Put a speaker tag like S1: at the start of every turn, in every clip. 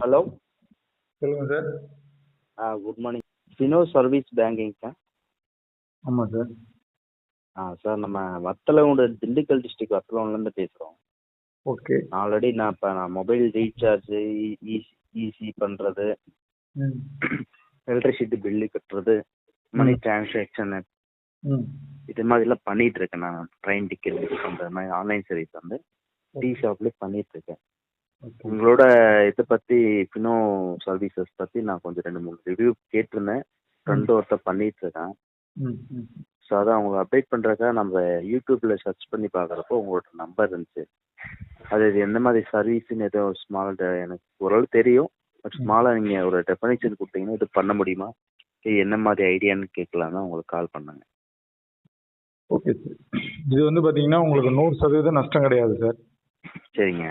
S1: Hello.
S2: சொல்லுங்க sir.
S1: ஆ good morning Fino service banking sir
S2: ஆமாம் sir.
S1: ஆ சார் நம்ம வத்தலகுண்டு திண்டுக்கல் டிஸ்ட்ரிக்ட் வத்தலகுண்டுலேருந்து பேசுகிறோம்
S2: ஓகே.
S1: ஆல்ரெடி நான் இப்போ நான் மொபைல் ரீசார்ஜு இசி பண்ணுறது எலக்ட்ரிசிட்டி பில்லு கட்டுறது மணி. டிரான்சாக்ஷனு இது மாதிரிலாம் பண்ணிட்டு இருக்கேன் நான். ட்ரெயின் டிக்கெட் புக் பண்ணுறது மாதிரி ஆன்லைன் சர்வீஸ் வந்து டீ ஷாப்லேயே பண்ணிட்டு இருக்கேன். உங்களோட இதை பற்றி ஃபினோ சர்வீசஸ் பற்றி நான் கொஞ்சம் ரெண்டு மூணு ரிவ்யூ கேட்டிருந்தேன். ஃப்ரெண்டு ஒருத்தர் பண்ணிட்டு இருக்கேன் ஸோ அதான் அவங்க அப்டேட் பண்ணுறதுக்காக நம்ம யூடியூப்பில் சர்ச் பண்ணி பார்க்குறப்போ உங்களோட நம்பர் இருந்துச்சு. அது இது எந்த மாதிரி சர்வீஸ்னு ஏதோ ஸ்மால் எனக்கு ஓரளவு தெரியும். பட் ஸ்மாலாக நீங்கள் ஒரு டெஃபனேஷன் கொடுத்தீங்கன்னா இது பண்ண முடியுமா? இது என்ன மாதிரி ஐடியான்னு கேட்கலாம் தான் உங்களுக்கு கால் பண்ணேங்க
S2: ஓகே சார் இது வந்து பார்த்தீங்கன்னா உங்களுக்கு நூறு சதவீதம் நஷ்டம் கிடையாது சார்
S1: சரிங்க.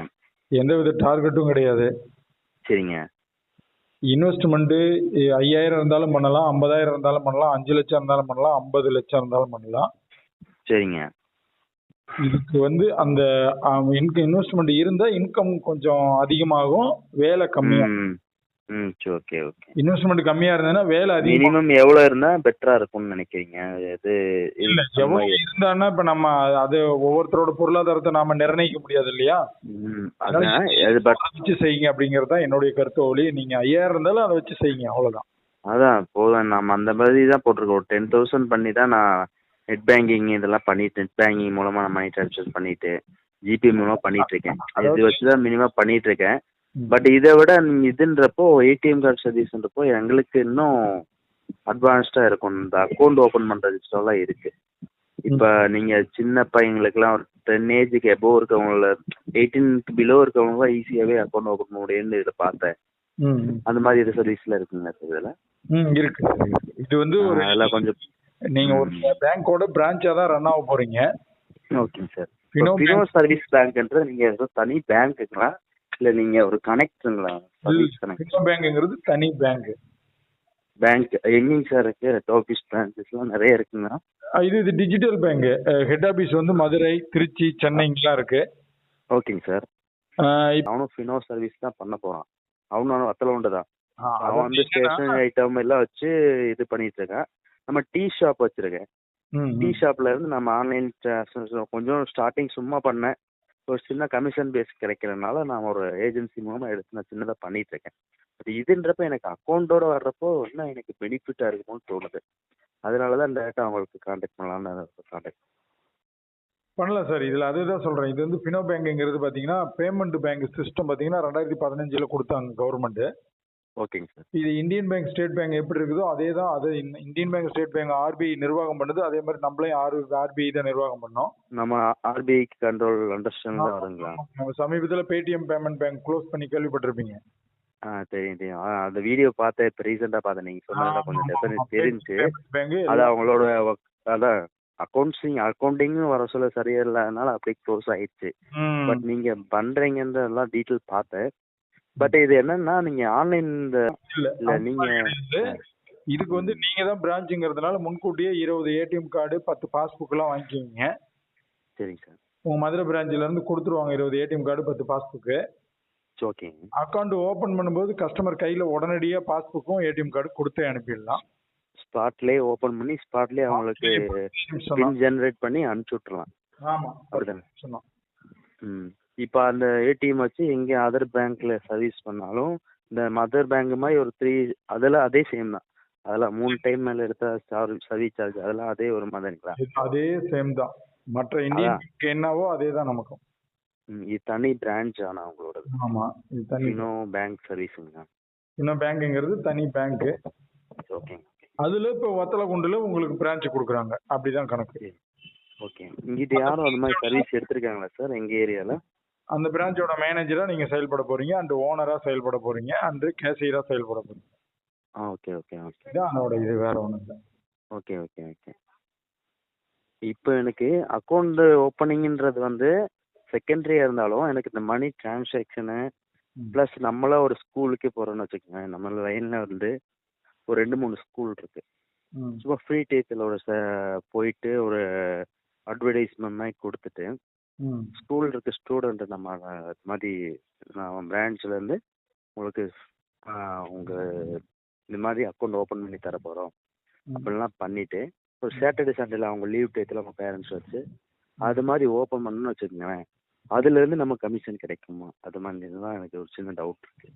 S2: எந்த வித டார்கெட்டும் கிடையாது.
S1: சரிங்க.
S2: இன்வெஸ்ட்மெண்ட்டு ஐயாயிரம் இருந்தாலும் பண்ணலாம் ஐம்பதாயிரம் இருந்தாலும் பண்ணலாம் அஞ்சு லட்சம் இருந்தாலும் பண்ணலாம் ஐம்பது லட்சம் இருந்தாலும் பண்ணலாம்.
S1: சரிங்க.
S2: இதுக்கு வந்து அந்த இன்கம் இன்வெஸ்ட்மெண்ட் இருந்தால் இன்கம் கொஞ்சம் அதிகமாகும் வேலை கம்மியாகும்.
S1: ம் சரி ஓகே ஓகே.
S2: இன்வெஸ்ட்மெண்ட் கம்மியாக இருந்ததுன்னா வேலை அதிகமாக
S1: மினிமம் எவ்வளோ இருந்தால் பெட்டராக இருக்கும்னு நினைக்கிறீங்க? இது
S2: இல்ல எவ்வளவு இருந்தான்னா இப்ப நம்ம அது ஒவ்வொருத்தரோட பொருளாதாரத்தை நாம நிர்ணயிக்க முடியாது இல்லையா?
S1: அது
S2: அதை வச்சு செய்யுங்க அப்படிங்கறது தான் என்னுடைய கருத்து ஒளி. நீங்க ஐயாயிரம் இருந்தாலும் அதை வச்சு செய்யுங்க அவ்வளவுதான்.
S1: அதான் போதும். நம்ம அந்த மாதிரி தான் போட்டிருக்கோம். ஒரு டென் தௌசண்ட் பண்ணி தான் நான் நெட் பேங்கிங் இதெல்லாம் பண்ணிட்டு நெட் பேங்கிங் மூலமாக நான் மணி ட்ரான்ஸ்ஃபர் பண்ணிட்டு ஜிபே மூலமாக பண்ணிட்டு இருக்கேன். இது வச்சு தான் மினிமம் பண்ணிட்டு இருக்கேன். பட் இதை விட நீங்க இதுன்றப்போ ஏடிஎம் கார்டு சர்வீஸ்ன்றப்போ எங்களுக்கு இன்னும் அட்வான்ஸ்டாக இருக்கும். இந்த அக்கௌண்ட் ஓப்பன் பண்ணுற சிஸ்டம்லாம் இருக்கு. இப்போ நீங்கள் சின்ன பையங்களுக்குலாம் ஒரு டென் ஏஜுக்கு எபோவ் இருக்கவங்கள எயிட்டீனுக்கு பிலோ இருக்கவங்களாம் ஈஸியாகவே அக்கௌண்ட் ஓப்பன் பண்ண முடியும்னு இதில் பார்த்தேன். அந்த மாதிரி இது சர்வீஸ்லாம் இருக்குங்க சார் இதில்?
S2: ம், இருக்கு. இது வந்து ஒரு
S1: கொஞ்சம்
S2: நீங்க ஒரு பேங்கோட பிரான்ச்சா தான் ரன் ஆக போறீங்க.
S1: ஓகேங்க சார் ஃபினோ சர்வீஸ் பேங்க்ன்றது நீங்கள் ஏதோ தனி பேங்க்குங்களா இல்லை நீங்கள் ஒரு கனெக்ட்டுங்களா சர்வீஸ் கனெக்ட்
S2: பினோ பேங்க்ங்கிறது தனி பேங்க்
S1: பேங்க் எங்கேங்க சார் இருக்கு? ரெட் ஆஃபீஸ் பிரான்ச்சஸ்லாம் நிறைய இருக்குங்களா?
S2: இது இது டிஜிட்டல் பேங்க் ஹெட் ஆபீஸ் வந்து மதுரை திருச்சி சென்னைங்கெல்லாம் இருக்கு.
S1: ஓகேங்க சார் அவனும் ஃபினோ சர்வீஸ் தான் பண்ண போகிறான் அவனும் வத்தல உண்டு தான்.
S2: ஆ, அது
S1: அவன் வந்து ஸ்டேஷனரி ஐட்டம் எல்லாம் வச்சு இது பண்ணிட்டு இருக்கான். நம்ம டீ ஷாப் வச்சிருக்கேன். டீ. ஷாப்ல இருந்து நம்ம ஆன்லைன் கொஞ்சம் ஸ்டார்டிங் சும்மா பண்ணேன். ஒரு சின்ன கமிஷன் பேஸ் கிடைக்கிறதுனால நான் ஒரு ஏஜென்சி மூலமா எடுத்து நான் சின்னதாக பண்ணிட்டு இருக்கேன் பட் இதுன்றப்ப எனக்கு அக்கௌண்ட்டோட வர்றப்போ இன்னும் எனக்கு பெனிஃபிட்டாக இருக்குமோன்னு தோணுது. அதனால தான் டேரெக்டாக அவங்களுக்கு காண்டாக்ட் பண்ணலான்னு காண்டாக்ட்
S2: பண்ணலாம் சார் இதுல அதுதான் சொல்றேன். இது வந்து பினோ பேங்க்ங்கிறது பாத்தீங்கன்னா பேமெண்ட் பேங்க் சிஸ்டம் பாத்தீங்கன்னா ரெண்டாயிரத்தி பதினஞ்சுல கொடுத்தாங்க கவர்மெண்ட்
S1: ஓகேங்க சார்.
S2: இது இந்தியன் பேங்க் ஸ்டேட் பேங்க் எப்படி இருக்குதோ அதே தான் அது இந்த- Indian bank state bank RBI நிர்வாகம் பண்ணுது. அதே மாதிரி நம்மளையும் ஆர் ஆர்பிஐ தான் நிர்வாகம் பண்ணோம்.
S1: நம்ம ஆர்பிஐ கண்ட்ரோல் அண்டர்ஸ்டாண்ட் தான் வருங்களா?
S2: நம்ம சமீபத்துல பேடிஎம் பேமெண்ட் பேங்க் க்ளோஸ் பண்ணி கேள்விப்பட்டிருப்பீங்க.
S1: ஆ தெரியும் தெரியும். அந்த வீடியோ பார்த்தேன் இப்போ ரீசெண்டாக பார்த்தேன். நீங்கள் சொன்னதில் கொஞ்சம் டெஃபினட் தெரிஞ்சு அது அவங்களோட அதான் அக்கௌண்ட்ஸிங் அக்கௌண்டிங்கும் வர சொல்ல சரியா இல்லாதனால அப்படியே க்ளோஸ் ஆயிடுச்சு. பட் நீங்க பண்றீங்கன்றதெல்லாம் டீட்டெயில் பார்த்தேன். பட் இது என்னன்னா நீங்க ஆன்லைன் இந்த
S2: இல்ல
S1: நீங்க
S2: இதுக்கு வந்து நீங்க தான் பிரான்ச்சுங்கிறதுனால முன்கூட்டியே இருபது ஏடிஎம் கார்டு பத்து பாஸ்புக் எல்லாம் வாங்கிக்குவீங்க.
S1: சரிங்க சார்.
S2: உங்க மதுரை பிரான்ச்ல இருந்து கொடுத்துருவாங்க இருபது ஏடிஎம் கார்டு பத்து பாஸ்புக்
S1: ஓகேங்க
S2: அக்கௌண்ட் ஓபன் பண்ணும்போது கஸ்டமர் கையில உடனடியா பாஸ்புக்கும் ஏடிஎம் கார்டு கொடுத்தே அனுப்பிடலாம்.
S1: ஸ்பாட்லேயே ஓபன் பண்ணி ஸ்பாட்லேயே அவங்களுக்கு பின் ஜென்ரேட் பண்ணி அனுப்பிச்சு விட்றலாம்
S2: ஆமா
S1: அப்படிதானே?
S2: சொன்னோம்
S1: ம். இப்போ அந்த ஏடிஎம் வச்சு எங்கே அதர் பேங்க்ல சர்வீஸ் பண்ணாலும் இந்த மதர் பேங்க் மாதிரி ஒரு த்ரீ அதெல்லாம் அதே சேம் தான். அதெல்லாம் மூணு டைம் மேலே எடுத்தா சார்ஜ் சர்வீஸ் சார்ஜ் அதெல்லாம் அதே ஒரு மாதிரிங்களா
S2: அதே சேம் தான். மற்ற இந்தியன் என்னவோ அதே தான் நமக்கும்.
S1: இது தனி பிரான்ச் ஆனால் உங்களோடது
S2: ஆமா இது தனி
S1: இன்னும் பேங்க் சர்வீஸுங்களா
S2: இன்னும் பேங்க்ங்கிறது தனி பேங்க்
S1: ஓகேங்க
S2: அதுல இப்போ வத்தலகுண்டுல உங்களுக்கு பிரான்ச் கொடுக்குறாங்க. அப்படிதான் கணக்கு.
S1: ஓகே இங்கிட்ட யாரும் அந்த மாதிரி சர்வீஸ் எடுத்திருக்காங்களா சார் எங்க ஏரியால
S2: அந்த பிரான்ச்சோட மேனேஜரா நீங்க செயல்பட போறீங்க அண்ட் ஓனரா செயல்பட போறீங்க அண்ட் கேஷியரா செயல்பட போறீங்க.
S1: ஆ ஓகே ஓகே ஓகே.
S2: இதான் அதோட இது வேற ஒண்ணும் இல்லை.
S1: Okay okay okay. இப்போ எனக்கு அக்கௌண்ட் ஓப்பனிங்ன்றது வந்து செகண்டரியாக இருந்தாலும் எனக்கு இந்த மணி டிரான்சாக்ஷனு ப்ளஸ் நம்மளா ஒரு ஸ்கூலுக்கே போகிறோம்னு வச்சுக்கோங்க நம்ம லைனில் வந்து ஒரு ரெண்டு மூணு ஸ்கூல் இருக்கு. சும்மா ஃப்ரீ ச போயிட்டு ஒரு அட்வர்டைஸ்மெண்ட் மாதிரி கொடுத்துட்டு. ஸ்கூல் இருக்க ஸ்டூடெண்ட் நம்ம இது மாதிரி நான் பிரான்ச்லேருந்து உங்களுக்கு உங்க இந்த மாதிரி அக்கௌண்ட் ஓப்பன் பண்ணி தர போறோம். அப்படிலாம் பண்ணிட்டு ஒரு சாட்டர்டே சண்டேல அவங்க லீவ் டயத்தில் அவங்க பேரண்ட்ஸ் வச்சு அது மாதிரி ஓப்பன் பண்ணணும்னு வச்சுக்கோங்களேன். அதுல இருந்து நம்ம கமிஷன் கிடைக்குமா? அது மாதிரி தான் எனக்கு ஒரு சின்ன டவுட் இருக்கு.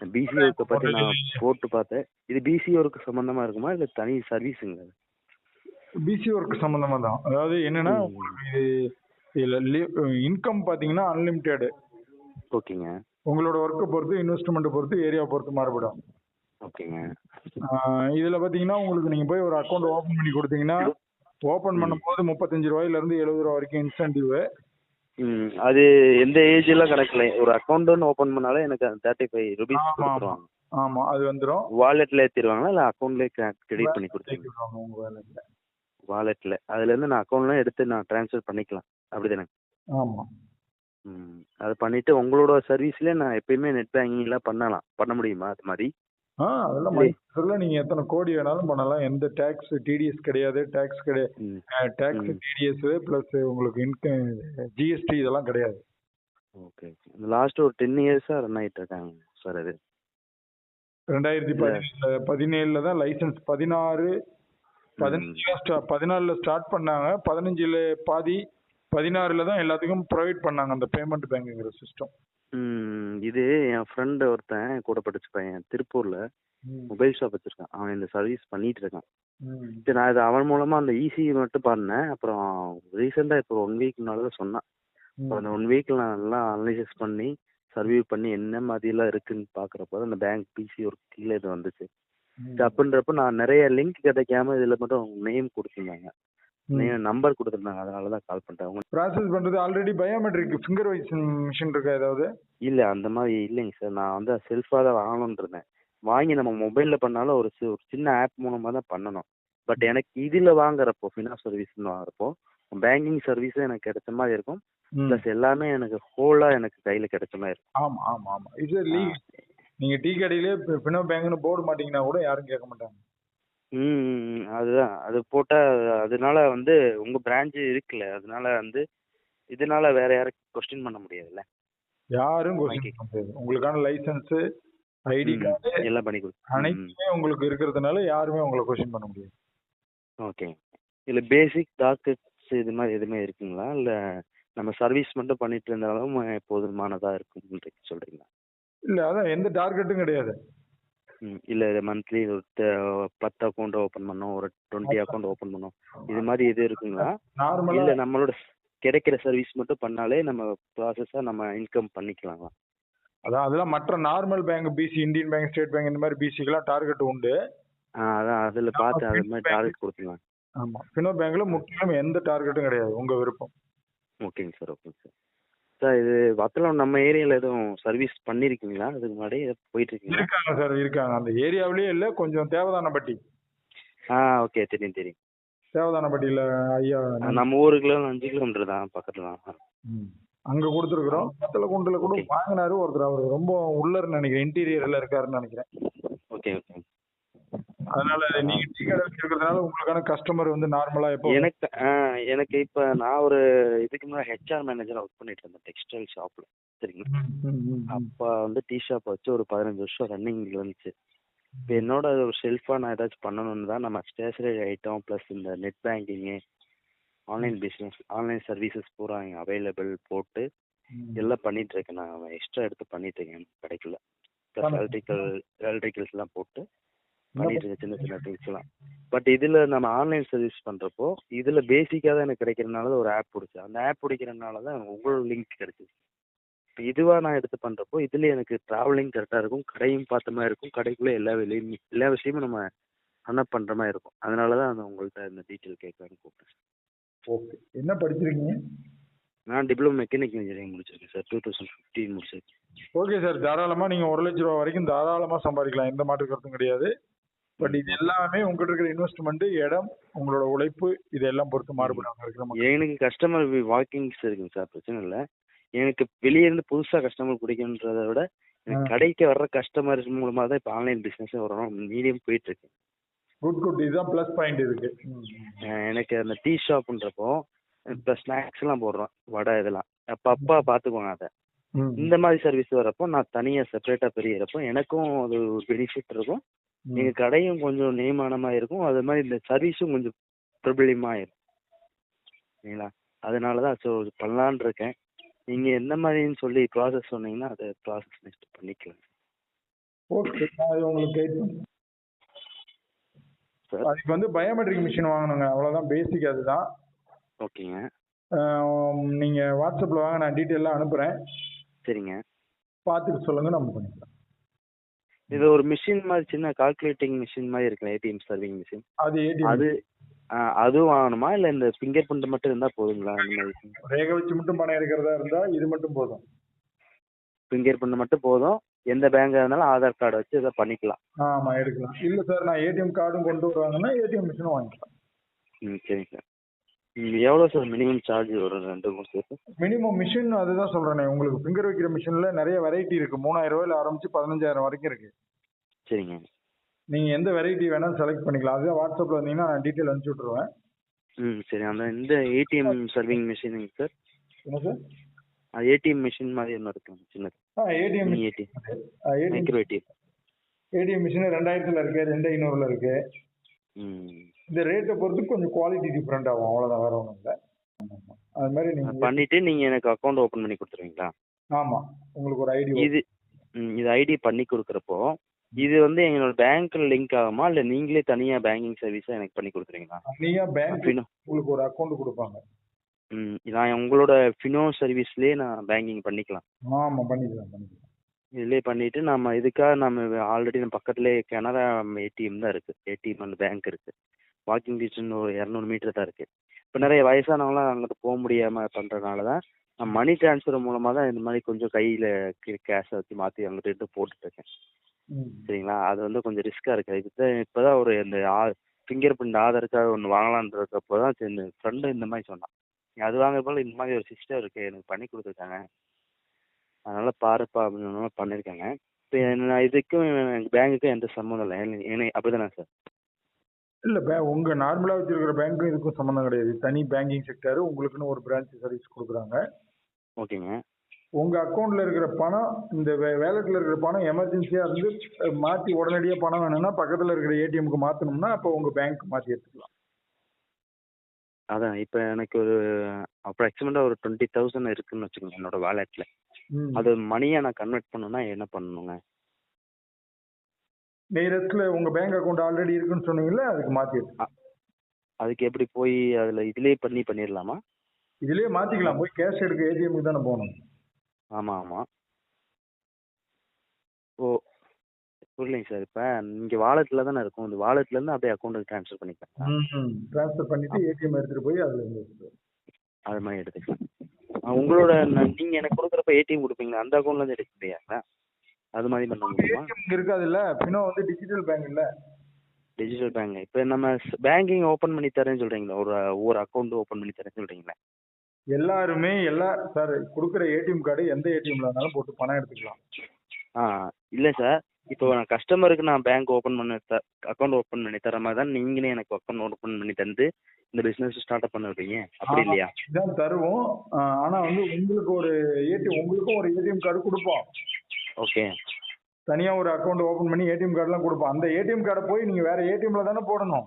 S1: பிசி ஒர்க்கை பத்தி நான் போட்டு பார்த்தேன். இது பிசி ஒர்க்கு சம்பந்தமா இருக்குமா? இல்ல தனி சர்வீஸுங்க
S2: பிசி ஒர்க் சம்பந்தமா தான். அதாவது என்னன்னா. உங்களுக்கு இதுல இன்கம் பாத்தீங்கன்னா அன்லிமிட்டெட்
S1: ஓகேங்க.
S2: உங்களோட ஒர்க்கை பொறுத்து இன்வெஸ்ட்மெண்ட் பொறுத்து ஏரியா பொறுத்து மாறுபடும்.
S1: ஓகேங்க.
S2: இதுல பாத்தீங்கன்னா உங்களுக்கு நீங்க போய் ஒரு அக்கௌண்ட் ஓபன் பண்ணி கொடுத்தீங்கன்னா ஓபன் பண்ணும்போது முப்பத்தஞ்சு ரூபாயில இருந்து எழுபது ரூபா வரைக்கும் இன்சென்டிவ்
S1: அது எந்த ஏஜ் எல்லாம் கணக்கில் ஒரு அக்கௌண்ட்னு ஓப்பன் பண்ணாலே எனக்கு தேர்ட்டி ஃபைவ் ருபீஸ். கொடுத்துருவாங்க.
S2: ஆமா அது வந்துடும்
S1: வாலெட்ல ஏற்றிடுவாங்களா இல்லை அக்கௌண்ட்லேயே கிரெடிட் பண்ணி கொடுத்துருவாங்க
S2: உங்க வேலையில
S1: வாலெட்ல அதுலேருந்து நான் அக்கௌண்ட்லாம் எடுத்து நான் ட்ரான்ஸ்ஃபர் பண்ணிக்கலாம். அப்படிதானே?
S2: ஆமா.
S1: ம். அது பண்ணிட்டு உங்களோட சர்வீஸ்லேயே நான் எப்பயுமே நெட் பேங்கிங்லாம் பண்ணலாம். பண்ண முடியுமா அது மாதிரி?
S2: ஆ அதெல்லாம். மைக்ரோல நீங்க எத்தனை கோடி வேணாலும் பண்ணலாம். எந்த டேக்ஸ் டிடிஎஸ் கிடையாது. டேக்ஸ் கிடையாது டேக்ஸ். டிடிஎஸ் பிளஸ் உங்களுக்கு இன்கம் ஜிஎஸ்டி இதெல்லாம் கிடையாது.
S1: Okay okay. லாஸ்ட் ஒரு டென் இயர்ஸாக ரன் ஆகிட்டு இருக்காங்க சார் அது.
S2: ரெண்டாயிரத்தி. பதினேழுல பதினேழுல தான் லைசன்ஸ் பதினாறு பதினஞ்சுல ஸ்டா- பதினாலுல ஸ்டார்ட் பண்ணாங்க. பதினஞ்சுல பாதி பதினாறுல தான் எல்லாத்துக்கும் ப்ரொவைட் பண்ணாங்க அந்த பேமெண்ட் பேங்குங்கிற சிஸ்டம்
S1: இது என் ஃப்ரெண்டு ஒருத்தன் கூட படிச்ச பையன் திருப்பூரில் மொபைல் ஷாப் வச்சிருக்கான். அவன் இந்த சர்வீஸ் பண்ணிட்டு இருக்கான். சரி நான் இது அவன் மூலமா அந்த ஈசி மட்டும் பண்ணேன். அப்புறம் ரீசெண்டாக இப்போ ஒன் வீக் முன்னால தான் சொன்னான். அந்த ஒன் வீக்ல நான் நல்லா அனலைசிஸ் பண்ணி சர்வே பண்ணி என்ன மாதிரிலாம் இருக்குன்னு பார்க்குறப்போ அந்த பேங்க் பிசி ஒரு கீழே இது வந்துச்சு. அப்படின்றப்ப நான் நிறைய லிங்க் கிடைக்காம இதில் மட்டும் நேம் கொடுத்துருந்தாங்க. நேம் நம்பர் கொடுத்துருந்தாங்க அதனால தான் கால் பண்ணிட்டேன் உங்க
S2: ப்ராசஸ் பண்றது already biometric finger wise machine இருக்கா ஏதாவது?
S1: இல்லை அந்த மாதிரி இல்லைங்க சார் நான் வந்து செல்ஃபாக தான் வாங்கணும்னு இருந்தேன். வாங்கி நம்ம மொபைலில் பண்ணாலும் ஒரு சி- ஒரு சின்ன ஆப் மூலமாக தான் பண்ணணும். பட் எனக்கு இதில் வாங்குறப்போ ஃபினான்ஸ் சர்வீஸ்னு வாங்குறப்போ பேங்கிங் சர்வீஸும் எனக்கு கிடைச்ச மாதிரி இருக்கும்.
S2: ம்.
S1: ப்ளஸ் எல்லாமே எனக்கு ஹோலாக எனக்கு கையில் கிடைச்ச மாதிரி இருக்கும்.
S2: ஆமா ஆமா ஆமா. இது லீக் நீங்க டீ கடையிலே பினோ பேங்க்னு போர்டு மாட்டீங்கன்னா கூட யாரும் கேட்க மாட்டாங்க.
S1: ம் ம், ம். அதுதான். அது போட்டால் அதனால வந்து உங்கள் பிரான்ச்சு இருக்குல்ல. அதனால வந்து இதனால வேற யாரும் கொஸ்டின் பண்ண முடியாதுல்ல?
S2: யாரும். கொஸ்டின் பண்ண முடியாது. உங்களுக்கான லைசன்ஸ் ஐடி
S1: ம்,
S2: கார்டு
S1: எல்லாம் பண்ணி கொடு. ம்.
S2: அனைத்துமே உங்களுக்கு இருக்கிறதுனால யாருமே உங்களை கொஸ்டின் பண்ண முடியாது.
S1: ஓகே. இல்லை பேசிக் டாக்குமெண்ட்ஸ் இது மாதிரி எதுவுமே இருக்குங்களா? இல்லை நம்ம சர்வீஸ் மட்டும் பண்ணிட்டு இருந்தாலும் போதுமானதாக இருக்கும்னு சொல்கிறீங்களா
S2: இல்ல அதான் எந்த டார்கெட்டும் கிடையாது.
S1: ம் இல்லை மந்த்லி ஒரு த- பத்து அக்கௌண்ட் ஓப்பன் பண்ணோம் ஒரு டுவெண்ட்டி அக்கௌண்ட் ஓப்பன் பண்ணோம் இது மாதிரி எது இருக்குங்களா?
S2: நார்மலா
S1: இல்லை நம்மளோட கிடைக்கிற சர்வீஸ் மட்டும் பண்ணாலே நம்ம ப்ராசஸாக நம்ம இன்கம் பண்ணிக்கலாங்களா
S2: அதான் அதெல்லாம் மற்ற normal bank BC Indian bank state bank இந்த மாதிரி பிசிக்கெல்லாம் டார்கெட் உண்டு.
S1: ஆ அதான் அதில் பார்த்து அது மாதிரி டார்கெட் கொடுத்துக்கலாம்
S2: ஆமா பினோ பேங்க்ல முற்றிலும் எந்த டார்கெட்டும் கிடையாது உங்க விருப்பம்.
S1: ஓகேங்க சார் ஓகேங்க சார். சார் இது வத்தலம் நம்ம ஏரியாவில் எதுவும் சர்வீஸ் பண்ணியிருக்கீங்களா அதுக்கு முன்னாடி போயிட்டு இருக்கீங்களா
S2: இருக்காங்க சார் இருக்காங்க. அந்த ஏரியாவிலேயே இல்ல கொஞ்சம் தேவதானப்பட்டி.
S1: ஆ ஓகே தெரியும் தெரியும்.
S2: தேவதானப்பட்டியில ஐயா
S1: நம்ம ஊருக்குள்ள அஞ்சு கிலோமீட்டர் தான் பக்கத்துல தான்.
S2: அங்க கொடுத்துருக்குறோம். பத்தல குண்டுல கூட. வாங்கினாரு ஒருத்தர். அவர் ரொம்ப உள்ளர்னு நினைக்கிறேன் இன்டீரியர்ல இருக்காருன்னு நினைக்கிறேன்.
S1: Okay okay.
S2: அதனால நீங்க டீ கடை வச்சிருக்கிறதுனால உங்களுக்கான கஸ்டமர் வந்து நார்மலா எப்போ
S1: எனக்கு எனக்கு இப்போ நான் ஒரு இதுக்கு முன்னாடி ஹெச்ஆர் மேனேஜராக ஒர்க் பண்ணிட்டு இருந்தேன் டெக்ஸ்டைல் ஷாப்பில் சரிங்களா. அப்போ வந்து டீ ஷாப் வச்சு ஒரு பதினஞ்சு வருஷம் ரன்னிங்கில் வந்துச்சு இப்போ என்னோட ஒரு செல்ஃபாக நான் ஏதாச்சும் பண்ணணும்னு தான் நம்ம ஸ்டேஷனரி ஐட்டம் ப்ளஸ் இந்த net banking online business online services பூரா அவைலபிள் போட்டு. எல்லாம் பண்ணிட்டு இருக்கேன் நான் எக்ஸ்ட்ரா எடுத்து பண்ணிட்டு இருக்கேன் கிடைக்கல ப்ளஸ். எலக்ட்ரிக்கல் எலக்ட்ரிக்கல்ஸ்லாம் போட்டு பண்ணிட்டு இருக்கேன் சின்ன சின்ன திங்ஸ்லாம் பட் இதில் நம்ம ஆன்லைன் சர்வீஸ் பண்ணுறப்போ இதில் பேசிக்காக தான் எனக்கு கிடைக்கிறதுனால தான் ஒரு ஆப் பிடிச்சேன் அந்த ஆப் பிடிக்கிறதுனால தான் உங்களோட லிங்க் கிடைச்சிச்சு இப்போ இதுவாக நான் எடுத்து பண்ணுறப்போ இதில் எனக்கு ட்ராவலிங் கரெக்டாக இருக்கும் கடையும் பார்த்த மாதிரி இருக்கும் கடைக்குள்ளே எல்லா வேலையும் எல்லா விஷயமும் நம்ம ரன்அப் பண்ணுற மாதிரி இருக்கும். அதனால தான் அந்த உங்கள்கிட்ட இந்த டீட்டெயில் கேட்கலான்னு கூப்பிட்டேன்.
S2: ஓகே. என்ன படிச்சிருக்கீங்க?
S1: நான் டிப்ளமோ மெக்கானிக்கல் இன்ஜினியரிங் முடிச்சிருக்கேன் சார் டூ தௌசண்ட் ஃபிஃப்டீன் முடிச்சிருக்கேன்.
S2: ஓகே சார் தாராளமா நீங்க ஒரு லட்ச ரூபா வரைக்கும் தாராளமா சம்பாதிக்கலாம். எந்த மாற்று கருத்தும் கிடையாது. பட் இது எல்லாமே உங்ககிட்ட இருக்கிற இன்வெஸ்ட்மெண்ட் இடம் உங்களோட உழைப்பு இதெல்லாம் பொறுத்து மாறுபடும். அங்க இருக்கிற மக்கள்.
S1: எனக்கு கஸ்டமர் வாக்கிங்ஸ் இருக்குங்க சார் பிரச்சனை இல்லை. எனக்கு வெளியே இருந்து புதுசாக கஸ்டமர் பிடிக்கன்றத விட எனக்கு. கடைக்கு வர்ற கஸ்டமர்ஸ் மூலமாக தான் இப்போ ஆன்லைன் பிஸ்னஸே வரணும் மீடியம் போயிட்டு இருக்கு.
S2: குட் குட் இதுதான் ப்ளஸ் பாயிண்ட் இருக்கு
S1: எனக்கு அந்த டீ ஷாப்ன்றப்போ இப்போ ஸ்நாக்ஸ்லாம் போடுறோம். வடை இதெல்லாம். அப்போ அப்பா பார்த்துக்குவாங்க அதை. இந்த மாதிரி சர்வீஸ் வரப்போ நான் தனியாக செப்பரேட்டாக பிரியறப்போ எனக்கும் அது ஒரு பெனிஃபிட் இருக்கும். எங்கள் கடையும் கொஞ்சம் நேமான மாதிரி இருக்கும். அது மாதிரி இந்த சர்வீஸும் கொஞ்சம் பிரபலியமாக இருக்கும். சரிங்களா அதனால தான் ஸோ பண்ணலான்னு இருக்கேன். நீங்கள் எந்த மாதிரின்னு சொல்லி ப்ராசஸ் சொன்னீங்கன்னா அதை ப்ராசஸ் நெக்ஸ்ட் பண்ணிக்கலாம்.
S2: ஓகே நான் உங்களுக்கு கைட் பண்ணுறேன்
S1: சார்
S2: அதுக்கு வந்து பயோமெட்ரிக் மிஷின் வாங்கணுங்க. அவ்வளோதான் பேசிக் அதுதான்.
S1: ஓகேங்க
S2: ஆஹ் நீங்க வாட்ஸ்அப்ல வாங்க. நான் டீட்டெயிலாம் அனுப்புறேன்.
S1: சரிங்க.
S2: பார்த்துட்டு சொல்லுங்க. நம்ம பண்ணிக்கலாம்.
S1: இது ஒரு மிஷின் மாதிரி சின்ன கால்குலேட்டிங் மிஷின் மாதிரி இருக்குல்ல ஏடிஎம் சர்விங் மிஷின்
S2: அது
S1: அது அதுவும் வாங்கணுமா? இல்லை இந்த ஃபிங்கர் பிரிண்ட் மட்டும் இருந்தால் போதுங்களா? அந்த மாதிரி
S2: ரேகை வச்சு மட்டும் பணம் எடுக்கிறதா இருந்தா இது மட்டும் போதும்.
S1: ஃபிங்கர் பிரிண்ட் மட்டும் போதும். எந்த பேங்காக இருந்தாலும் ஆதார் கார்டு வச்சு இதை பண்ணிக்கலாம்.
S2: ஆமா எடுக்கலாம். இல்ல சார் நான் ஏடிஎம் கார்டும் கொண்டு வருவாங்கன்னா ஏடிஎம் மிஷினும் வாங்கிக்கலாம்.
S1: ம் சரிங்க சார் எவ்வளோ சார் மினிமம் சார்ஜ் வரும் ரெண்டுக்கும் சேர்த்து
S2: மினிமம் மிஷின் அதுதான் சொல்றேனே உங்களுக்கு ஃபிங்கர் வைக்கிற மிஷின்ல நிறைய வெரைட்டி இருக்கு. மூணாயிரம் ரூபாயில ஆரம்பிச்சு பதினஞ்சாயிரம் வரைக்கும் இருக்கு.
S1: சரிங்க.
S2: நீங்க எந்த வெரைட்டி வேணாலும் செலக்ட் பண்ணிக்கலாம். அதுதான் வாட்ஸ்அப்ல வந்தீங்கன்னா நான் டீட்டெயில் அனுப்பிச்சு விட்டுருவேன்.
S1: ம் சரி. அந்த இந்த ஏடிஎம் சர்விங் மிஷினுங்க சார்
S2: என்ன சார்
S1: ஏடிஎம் மிஷின் மாதிரி ஒன்று இருக்குங்க சின்னது.
S2: ஆ ATM
S1: ATM
S2: ATM
S1: micro ATM
S2: ATM machine ரெண்டாயிரத்துல இருக்கு ரெண்டு ஐநூறுல இருக்கு.
S1: ம்.
S2: இந்த ரேட்டை பொறுத்து கொஞ்சம் குவாலிட்டி டிஃப்ரெண்ட் ஆகும். அவ்வளோதான் வேற ஒன்றும் இல்லை. அது மாதிரி நீங்கள்
S1: பண்ணிட்டு நீங்கள் எனக்கு அக்கௌண்ட் ஓப்பன் பண்ணி கொடுத்துருவீங்களா?
S2: ஆமாம் உங்களுக்கு ஒரு ஐடி
S1: இது ம், இது ஐடி பண்ணி கொடுக்குறப்போ இது வந்து எங்களோட பேங்க்ல லிங்க் ஆகுமா? இல்லை நீங்களே தனியாக பேங்கிங் சர்வீஸாக எனக்கு பண்ணி கொடுத்துருவீங்களா
S2: நீங்கள் பேங்க்
S1: ஃபினோ
S2: உங்களுக்கு ஒரு அக்கௌண்ட் கொடுப்பாங்க.
S1: ம் நான் உங்களோட ஃபினோ சர்வீஸ்லேயே நான் பேங்கிங் பண்ணிக்கலாம்.
S2: ஆமாம் பண்ணிக்கலாம் பண்ணிக்கலாம்.
S1: இதுலேயே பண்ணிட்டு நம்ம இதுக்காக நம்ம ஆல்ரெடி நம்ம பக்கத்துலேயே கனரா ஏடிஎம் தான் இருக்குது ஏடிஎம் அண்ட் பேங்க் இருக்குது வாக்கிங் டிஸ்டன்ஸ் ஒரு இரநூறு மீட்டர் தான் இருக்குது இப்போ நிறைய வயசானவங்களாம் அங்கிட்டு போக முடியாமல் பண்ணுறதுனால தான் நான் மணி ட்ரான்ஸ்ஃபர் மூலமாக தான் இந்த மாதிரி கொஞ்சம் கையில் கேஷை வச்சு மாற்றி அங்கிட்டு இங்கிட்டு போட்டுட்டு இருக்கேன். சரிங்களா? அது வந்து கொஞ்சம் ரிஸ்க்காக இருக்குது இதுக்கு தான் இப்போ தான் ஒரு இந்த ஆ ஃபிங்கர் பிரிண்ட் ஆதாருக்காக ஒன்று வாங்கலான்றப்போ தான் சரி இந்த ஃப்ரெண்டு இந்த மாதிரி சொன்னான். நீ அது வாங்க போல இந்த மாதிரி ஒரு சிஸ்டம் இருக்குது எனக்கு பண்ணி கொடுத்துருக்காங்க. அதனால் பாருப்பா அப்படின்னு பண்ணியிருக்காங்க இப்போ நான் இதுக்கும் பேங்குக்கும் எந்த சம்மந்தம் இல்லை. ஏன்னா அப்படி தானே சார்
S2: இல்லை பே உங்கள் நார்மலாக வச்சிருக்கிற பேங்க்கும் இதுக்கும் சம்மந்தம் கிடையாது. தனி பேங்கிங் செக்டர் உங்களுக்குன்னு ஒரு பிரான்ச் சர்வீஸ் கொடுக்குறாங்க.
S1: ஓகேங்க.
S2: உங்கள் அக்கௌண்ட்டில் இருக்கிற பணம் இந்த வே வேலெட்டில் இருக்கிற பணம் எமர்ஜென்சியாக இருந்து அஹ், மாற்றி உடனடியாக பணம் வேணும்னா பக்கத்தில் இருக்கிற ஏடிஎம்க்கு மாற்றணும்னா அப்போ உங்கள் பேங்க் மாற்றி எடுத்துக்கலாம்.
S1: அதான் இப்போ எனக்கு ஒரு அப்ராக்சிமேட்டாக ஒரு டுவெண்ட்டி தௌசண்ட் இருக்குன்னு வச்சுக்கோங்க என்னோட வாலெட்டில்
S2: ம்.
S1: அது மணியாக நான் கன்வெர்ட் பண்ணணும்னா என்ன பண்ணணுங்க?
S2: நேரத்தில் உங்கள் பேங்க் அக்கௌண்ட் ஆல்ரெடி இருக்குன்னு சொன்னீங்கல்ல அதுக்கு எடுத்துக்கலாம்
S1: அதுக்கு எப்படி போய் அதில் இதுலேயே பண்ணி பண்ணிடலாமா
S2: இதுலயே மாத்திக்கலாம். போய் கேஷ் எடுக்க ஏடிஎம்க்கு தானே போகணும்.
S1: ஆமாம் ஆமாம் ஓ புரியலைங்க சார். இப்போ இங்கே வாலெட்டில் தானே இருக்கும். இந்த வாலெட்லேருந்து அப்படியே அக்கௌண்ட்டுக்கு ட்ரான்ஸ்ஃபர் பண்ணிக்கலாம்.
S2: ட்ரான்ஸ்ஃபர் பண்ணிட்டு ஏடிஎம் எடுத்துட்டு போய் அதுல இருந்து.
S1: அது மாதிரி எடுத்துக்கலாம். உங்களோட நீங்கள் எனக்கு கொடுக்குறப்ப ஏடிஎம் கொடுப்பீங்களா? அந்த அக்கௌண்ட்லேருந்து எடுக்க முடியாதா? அது மாதிரி பண்ண முடியுமா?
S2: இருக்காது இல்ல பின்னோ வந்து டிஜிட்டல் பேங்க் இல்ல.
S1: டிஜிட்டல் பேங்க் இப்போ நம்ம பேங்கிங் ஓப்பன் பண்ணி தரேன்னு சொல்கிறீங்களா ஒரு ஒவ்வொரு அக்கௌண்ட் ஓப்பன் பண்ணி தரேன்னு சொல்கிறீங்களா
S2: எல்லாருமே எல்லா சார் கொடுக்குற ஏடிஎம் கார்டு எந்த ஏடிஎம்ல இருந்தாலும் போட்டு பணம் எடுத்துக்கலாம்.
S1: ஆ இல்லை சார் இப்போ நான் கஸ்டமருக்கு நான் பேங்க் ஓப்பன் பண்ண த அக்கௌண்ட் ஓப்பன் பண்ணி தர மாதிரி தான் நீங்களே எனக்கு அக்கௌண்ட் ஓப்பன் பண்ணி தந்து இந்த பிஸ்னஸ் ஸ்டார்ட் பண்ண விடுறீங்க அப்படி இல்லையா?
S2: இதான் தருவோம். ஆனா வந்து உங்களுக்கு ஒரு ஏடிஎம் உங்களுக்கும் ஒரு ஏடிஎம் கார்டு கொடுப்போம்.
S1: ஓகே.
S2: தனியா ஒரு அக்கௌண்ட் ஓபன் பண்ணி ஏடிஎம் கார்டுலாம் கொடுப்போம். அந்த ஏடிஎம் கார்டை போய் நீங்க வேற ஏடிஎம்ல தானே போடணும்.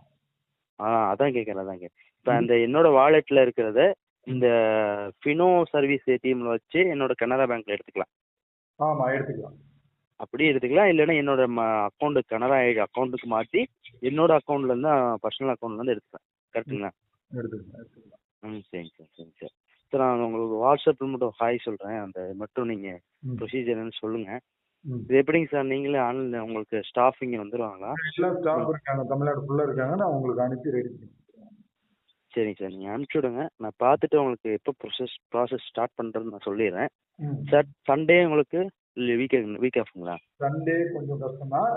S1: ஆ அதான் கேட்குறேன் அதான் கேட்குறேன் இப்போ அந்த என்னோட வாலெட்டில் இருக்கிறத இந்த ஃபினோ சர்வீஸ் ஏடிஎம்ல வச்சு என்னோட கனரா பேங்க்ல எடுத்துக்கலாம்.
S2: ஆமா எடுத்துக்கலாம்.
S1: அப்படியே எடுத்துக்கலாம். இல்லைன்னா என்னோட அக்கௌண்ட் கனரா அக்கௌண்ட்டுக்கு மாற்றி என்னோட அக்கௌண்ட்லேருந்து பர்சனல் அக்கௌண்ட்லேருந்து எடுத்துக்கலாம். கரெக்டுங்களா
S2: எடுத்துக்கலாம்
S1: ம் சரிங்க சார் சரிங்க சார் சார். நான் உங்களுக்கு வாட்ஸ்அப்பில் மட்டும் ஹாய் சொல்கிறேன் அந்த மட்டும் நீங்கள்
S2: ம்.
S1: ப்ரொசீஜர்னு சொல்லுங்கள்
S2: ம்.
S1: இது எப்படிங்க சார் நீங்களே ஆன்லைன் உங்களுக்கு ஸ்டாஃப் இங்கே
S2: எல்லா ஸ்டாஃப் இருக்காங்க. தமிழ்நாடு ஃபுல்லா இருக்காங்க. நான் உங்களுக்கு அனுப்பி ரெடி
S1: சரிங்க சார் நீங்கள் அனுப்பிச்சி விடுங்க. நான் பார்த்துட்டு உங்களுக்கு எப்போ ப்ரொசஸ் ப்ராசஸ் ஸ்டார்ட் பண்ணுறதுன்னு நான் சொல்லிடுறேன். சார் சண்டே உங்களுக்கு இல்லை வீக் வீக் ஆஃபுங்களா
S2: சண்டே கொஞ்சம் கஷ்டம் தான்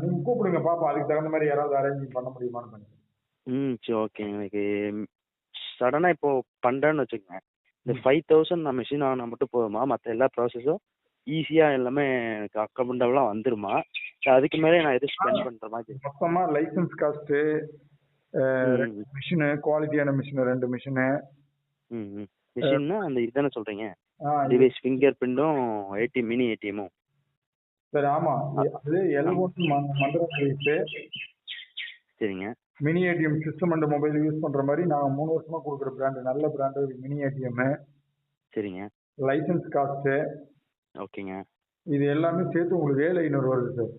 S2: நீங்க கூப்பிடுங்க பாப்போம் அதுக்கு தகுந்த மாதிரி யாராவது அரேஞ்ச் பண்ண முடியுமான்னு
S1: ம் சரி ஓகே எனக்கு சடனாக இப்போ பண்ணுறேன்னு வச்சுக்கோங்க. இந்த ஃபைவ் தௌசண்ட் நான் மிஷின் ஆகினா மட்டும் போதுமா? மற்ற எல்லா ப்ராசஸும் ஈஸியாக எல்லாமே எனக்கு அக்கௌண்டபுளாக வந்துருமா? அதுக்கு மேலே நான் எதுவும் ஸ்பெண்ட் பண்ணுற மாதிரி
S2: மொத்தமா லைசன்ஸ் காஸ்ட்டு மிஷினு குவாலிட்டியான மிஷினு ரெண்டு மிஷினு
S1: மிஷின்னா அந்த இதுதானே
S2: இது-
S1: டிவைஸ் ஃபிங்கர் பிரிண்டும் ஏடிஎம் மினி ஏடிஎம்மும்
S2: சரி ஆமா. அது எல் ஒன் மந்திரம்
S1: சரிங்க.
S2: Mini ATM system and mobile use பண்ற மாதிரி நாங்க மூணு வருஷமா கொடுக்குற பிராண்டு நல்ல பிராண்டு மினி ஏடிஎம்
S1: சரிங்க.
S2: லைசன்ஸ் காஸ்ட்டு
S1: ஓகேங்க.
S2: இது எல்லாமே சேர்த்து உங்களுக்கு ஏழு ஐநூறு வருது சார்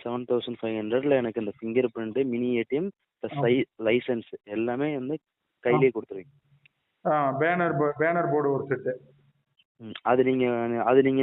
S1: செவன் தௌசண்ட் ஃபைவ் ஹண்ட்ரட்ல எனக்கு இந்த finger print mini ATM plus licence எல்லாமே வந்து கையிலேயே கொடுத்துருவீங்க.
S2: பேனர் பேனர் போர்டு ஒரு செட்டு
S1: அது நீங்கள் அது நீங்கள்